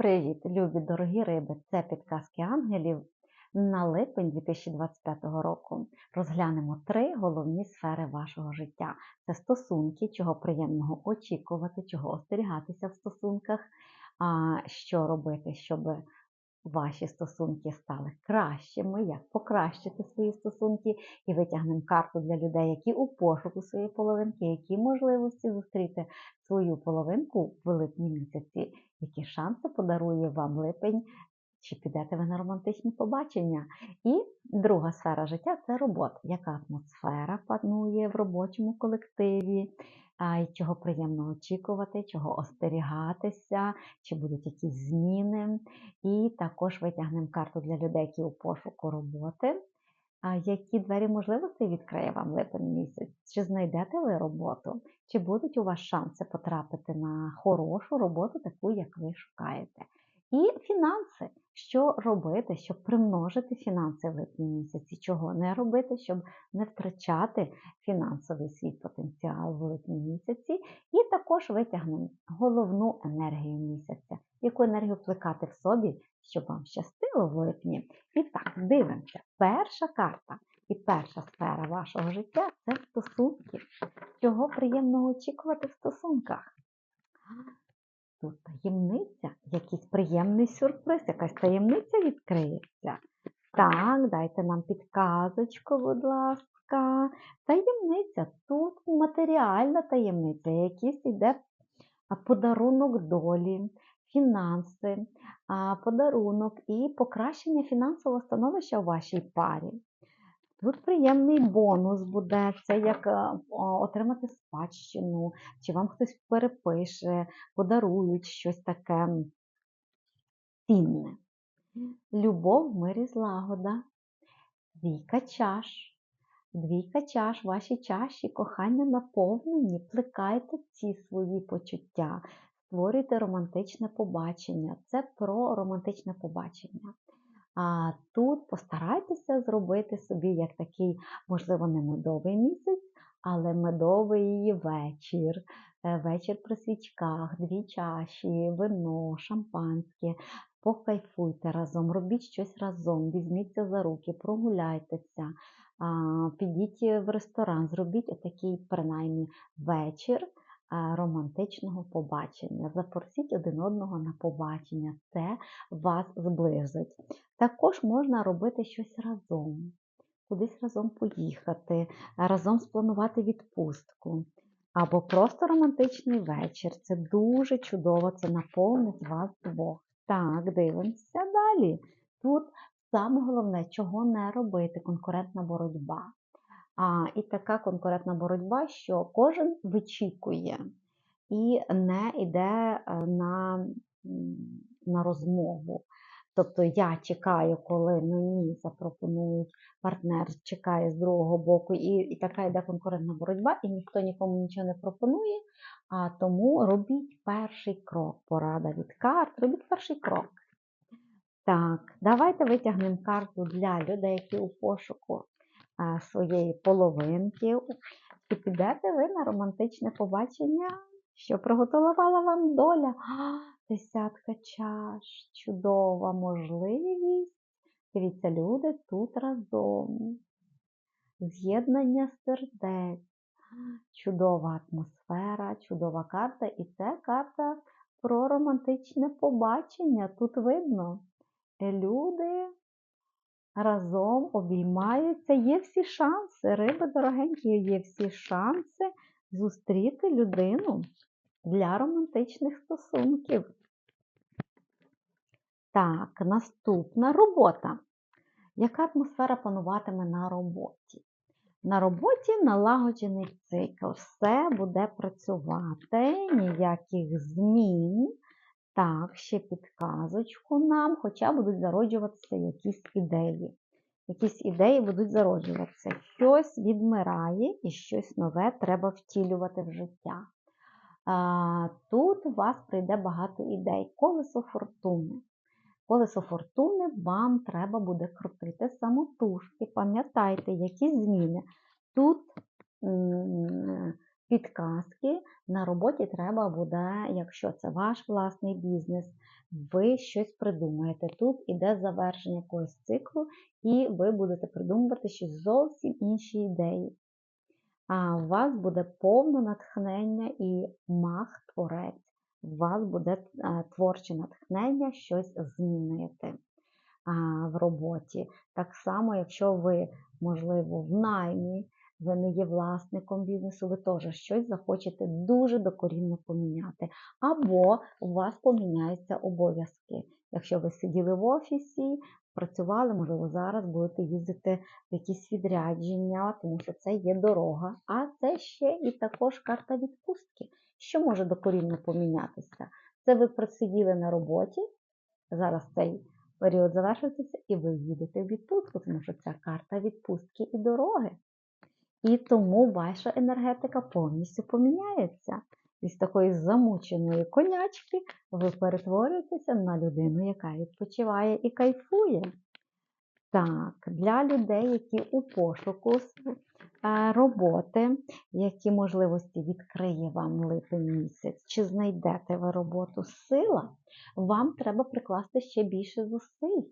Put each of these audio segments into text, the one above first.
Привіт, любі дорогі риби! Це підказки ангелів. На липень 2025 року розглянемо три головні сфери вашого життя: це стосунки, чого приємного очікувати, чого остерігатися в стосунках, а що робити, щоб ваші стосунки стали кращими, як покращити свої стосунки, і витягнемо карту для людей, які у пошуку своєї половинки, які можливості зустріти свою половинку в липні місяці, які шанси подарує вам липень. Чи підете ви на романтичні побачення? І друга сфера життя це робота. Яка атмосфера панує в робочому колективі, чого приємно очікувати, чого остерігатися, чи будуть якісь зміни. І також витягнемо карту для людей, які у пошуку роботи. А які двері можливостей відкриє вам липень місяць? Чи знайдете ви роботу? Чи будуть у вас шанси потрапити на хорошу роботу, таку, як ви шукаєте? І фінанси, що робити, щоб примножити фінанси в липні місяці, чого не робити, щоб не втрачати фінансовий свій потенціал в липні місяці, і також витягнемо головну енергію місяця, яку енергію плекати в собі, щоб вам щастило в липні. І так, дивимося. Перша карта і перша сфера вашого життя це стосунки. Чого приємного очікувати в стосунках? Тут таємниця, якийсь приємний сюрприз, якась таємниця відкриється. Так, дайте нам підказочку, будь ласка. Таємниця, тут матеріальна таємниця, якийсь йде подарунок долі, фінанси, подарунок і покращення фінансового становища у вашій парі. Тут приємний бонус буде, це як е, отримати спадщину, чи вам хтось перепише, подарують щось таке цінне. Любов, мир і злагода, двійка чаш. Двійка чаш, ваші чаші, кохання наповнені, плекайте ці свої почуття, створюйте романтичне побачення. Це про романтичне побачення. А тут постарайтеся зробити собі як такий, можливо, не медовий місяць, але медовий вечір, е, вечір при свічках, дві чаші, вино, шампанське. Покайфуйте разом, робіть щось разом, візьміться за руки, прогуляйтеся, підіть в ресторан, зробіть отакий, принаймні, вечір романтичного побачення. Запросіть один одного на побачення, це вас зблизить. Також можна робити щось разом, кудись разом поїхати, разом спланувати відпустку. Або просто романтичний вечір. Це дуже чудово, це наповнить вас двох. Так, дивимося далі. Тут саме головне, чого не робити конкурентна боротьба. І така конкурентна боротьба, що кожен вичікує і не йде е, на, на розмову. Тобто я чекаю, коли мені запропонують партнер, чекає з другого боку, і і така йде конкурентна боротьба, і ніхто нікому нічого не пропонує. А тому робіть перший крок. Порада від карт, робіть перший крок. Так, давайте витягнемо карту для людей, які у пошуку своєї половинки. І підете ви на романтичне побачення, що приготувала вам доля. Десятка чаш, чудова можливість. Дивіться, люди тут разом. З'єднання сердець, чудова атмосфера, чудова карта. І це карта про романтичне побачення. Тут видно, люди разом обіймаються, є всі шанси, риби дорогенькі, є всі шанси зустріти людину для романтичних стосунків. Так, наступна робота. Яка атмосфера пануватиме на роботі? На роботі налагоджений цикл. Все буде працювати, ніяких змін. Так, ще підказочку нам, хоча будуть зароджуватися якісь ідеї. Якісь ідеї будуть зароджуватися. Щось відмирає і щось нове треба втілювати в життя. Тут у вас прийде багато ідей. Колесо фортуни. Колесо фортуни вам треба буде крутити самотужки. Пам'ятайте, які зміни. Тут підказки на роботі треба буде, якщо це ваш власний бізнес, ви щось придумаєте. Тут іде завершення якогось циклу, і ви будете придумувати щось зовсім інші ідеї. А у вас буде повне натхнення і мах творець. У вас буде е, творче натхнення щось змінити в роботі. Так само, якщо ви, можливо, в наймі, ви не є власником бізнесу, ви теж щось захочете дуже докорінно поміняти. Або у вас поміняються обов'язки. Якщо ви сиділи в офісі, працювали, можливо, зараз будете їздити в якісь відрядження, тому що це є дорога. А це ще і також карта відпустки. Що може докорінно помінятися? Це ви просиділи на роботі, зараз цей період завершується, і ви їдете в відпустку, тому що це карта відпустки і дороги. І тому ваша енергетика повністю поміняється. Із такої замученої конячки ви перетворюєтеся на людину, яка відпочиває і кайфує. Так, для людей, які у пошуку е, роботи, які можливості відкриє вам липень місяць, чи знайдете ви роботу сила, вам треба прикласти ще більше зусиль.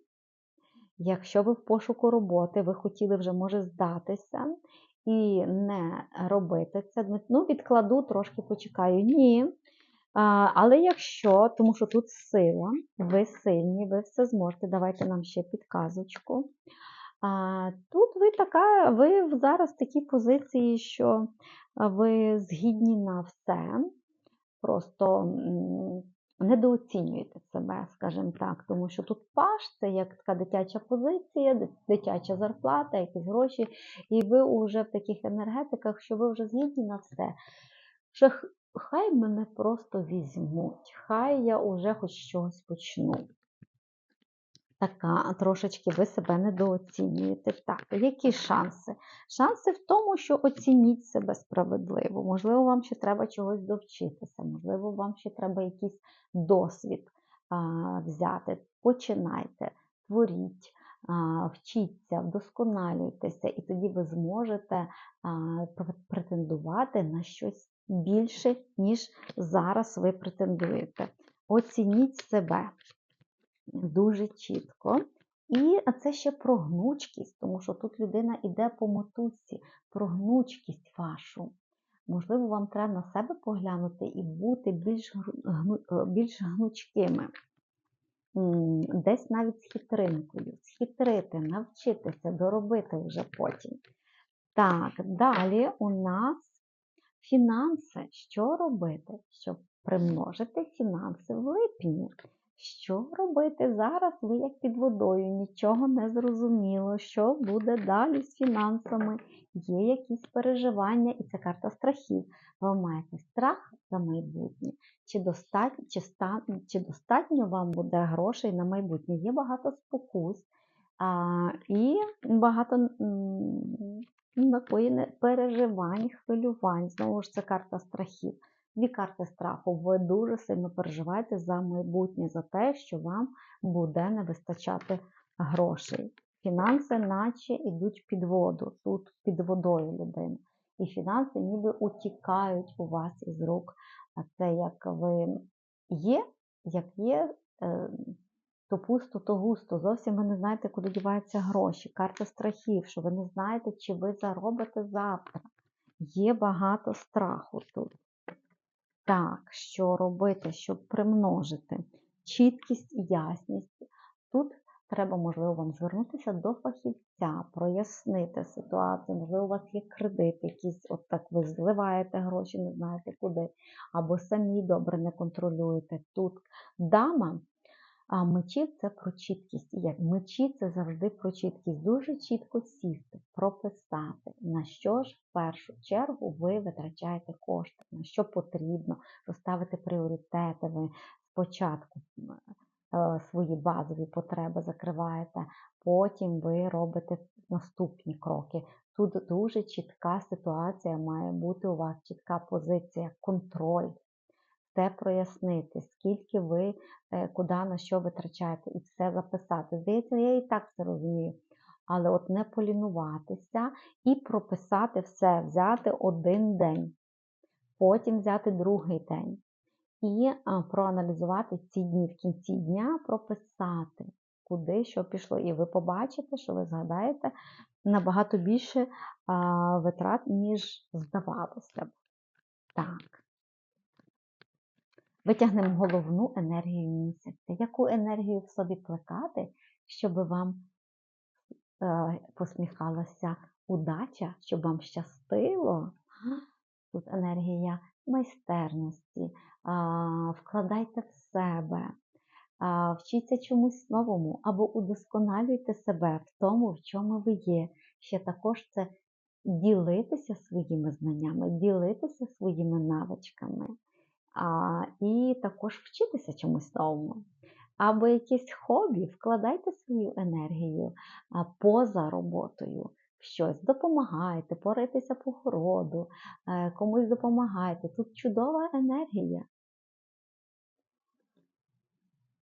Якщо ви в пошуку роботи, ви хотіли вже може здатися і не робити це, ну, відкладу, трошки почекаю. Ні. Але якщо, тому що тут сила, ви сильні, ви все зможете, давайте нам ще підказочку. А, Тут ви така, ви зараз в такій позиції, що ви згідні на все. Просто недооцінюєте себе, скажімо так, тому що тут паш це як така дитяча позиція, дитяча зарплата, якісь гроші, і ви вже в таких енергетиках, що ви вже згідні на все. Що хай мене просто візьмуть, хай я вже хоч щось почну. Така, трошечки ви себе недооцінюєте. Так, які шанси? Шанси в тому, що оцініть себе справедливо. Можливо, вам ще треба чогось довчитися, можливо, вам ще треба якийсь досвід а, взяти. Починайте, творіть, вчіться, вдосконалюйтеся, і тоді ви зможете претендувати на щось більше, ніж зараз ви претендуєте. Оцініть себе дуже чітко. І це ще про гнучкість, тому що тут людина йде по мотузці, про гнучкість вашу. Можливо, вам треба на себе поглянути і бути більш е, більш гнучкими. Десь навіть з хитринкою. Схитрити, навчитися, доробити вже потім. Так, далі у нас фінанси. Що робити, щоб примножити фінанси в липні? Що робити зараз? Ви як під водою, нічого не зрозуміло, що буде далі з фінансами, є якісь переживання, і це карта страхів. Ви маєте страх за майбутнє, чи достатньо, чи, стан, чи достатньо вам буде грошей на майбутнє. Є багато спокус а, і багато м, переживань, хвилювань. Знову ж це карта страхів. Дві карти страху. Ви дуже сильно переживаєте за майбутнє, за те, що вам буде не вистачати грошей. Фінанси, наче йдуть під воду, тут під водою людина. І фінанси ніби утікають у вас із рук. А це як ви є, як є, е, то пусто, то густо. Зовсім ви не знаєте, куди діваються гроші. Карта страхів, що ви не знаєте, чи ви заробите завтра. Є багато страху тут. Так, що робити, щоб примножити чіткість і ясність. Тут треба, можливо, вам звернутися до фахівця, прояснити ситуацію. Можливо, у вас є кредит, якийсь, от так ви зливаєте гроші, не знаєте куди, або самі добре не контролюєте. Тут дама а мечі це про чіткість. Як мечі це завжди про чіткість. Дуже чітко сісти, прописати, на що ж в першу чергу ви витрачаєте кошти, на що потрібно, розставити пріоритети. Ви спочатку е, свої базові потреби закриваєте, потім ви робите наступні кроки. Тут дуже чітка ситуація має бути у вас чітка позиція, контроль все прояснити, скільки ви е, куди на що витрачаєте, і все записати. Здається, я і так це розумію. Але от не полінуватися і прописати все, взяти один день, потім взяти другий день. і проаналізувати ці дні в кінці дня, прописати, куди що пішло. І ви побачите, що ви згадаєте набагато більше витрат, ніж здавалося б. Так. Витягнемо головну енергію місяця. Яку енергію в собі плекати, щоб вам е, посміхалася удача, щоб вам щастило? Тут енергія майстерності, вкладайте в себе, вчіться чомусь новому або удосконалюйте себе в тому, в чому ви є. Ще також це ділитися своїми знаннями, ділитися своїми навичками, і також вчитися чомусь новому. Або якісь хобі, вкладайте свою енергію поза роботою щось, допомагайте, поритися по городу, е, комусь допомагайте. Тут чудова енергія.